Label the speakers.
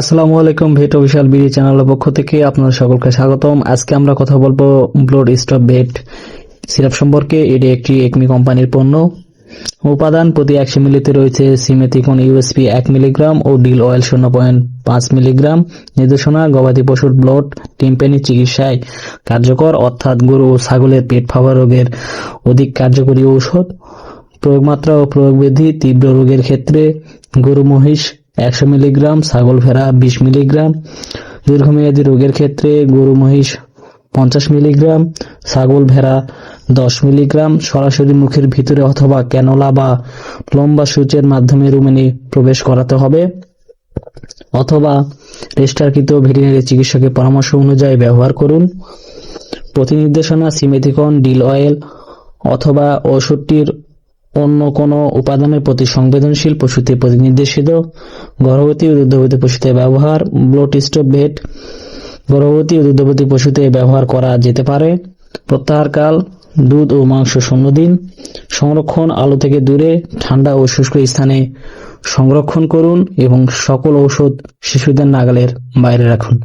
Speaker 1: আসসালামু আলাইকুম ভেট official BD চ্যানেলের পক্ষ থেকে আপনাদের সকলকে স্বাগতম। আজকে আমরা কথা বলব ব্লড স্টপ ভেট। সিরাপ সম্পর্কে, এটি একটি একমি কোম্পানির পণ্য। উপাদান, প্রতি একশো মিলিতে রয়েছে সিমেথিকন ইউএসপি এক মিলিগ্রাম ও ডিল অয়েল শূন্য পয়েন্ট পাঁচ মিলিগ্রাম। নির্দেশনা, গবাদি পশুর ব্লড টিম্পেনি চিকিৎসায় কার্যকর, অর্থাৎ গরু ও ছাগলের পেট ফাঁপা রোগের অধিক কার্যকরী ঔষধ। প্রয়োগমাত্রা ও প্রয়োগ বিধি তীব্র রোগের ক্ষেত্রে গরু মহিষ একশো মিলিগ্রাম, ছাগল ভেড়া বিশ মিলিগ্রাম, দীর্ঘমেয়াদী রোগের ক্ষেত্রে গরু, মহিষ পঞ্চাশ মিলিগ্রাম, ছাগল ভেড়া দশ মিলিগ্রাম, সরাসরি মুখের ভিতরে অথবা ক্যানোলা বা লম্বা সূচের মাধ্যমে রুমেনে প্রবেশ করাতে হবে। অথবা রেজিস্টারকৃত ভেটেরিনারি চিকিৎসকের পরামর্শ অনুযায়ী ব্যবহার করুন। প্রতি নির্দেশনা সিমেথিকন, ডিল অয়েল অথবা ওষুধটির অন্য কোনো উপাদানের প্রতি সংবেদনশীল পশুতে প্রতি নির্দেশিত গর্ভবতী ও দুগ্ধবতী পশুতে ব্যবহার ভেট গর্ভবতী ও দুগ্ধবতী পশুতে ব্যবহার করা যেতে পারে। প্রত্যাহারকাল, দুধ ও মাংস শূন্য দিন সংরক্ষণ আলো থেকে দূরে, ঠান্ডা ও শুষ্ক স্থানে সংরক্ষণ করুন এবং সকল ঔষধ শিশুদের নাগালের বাইরে রাখুন।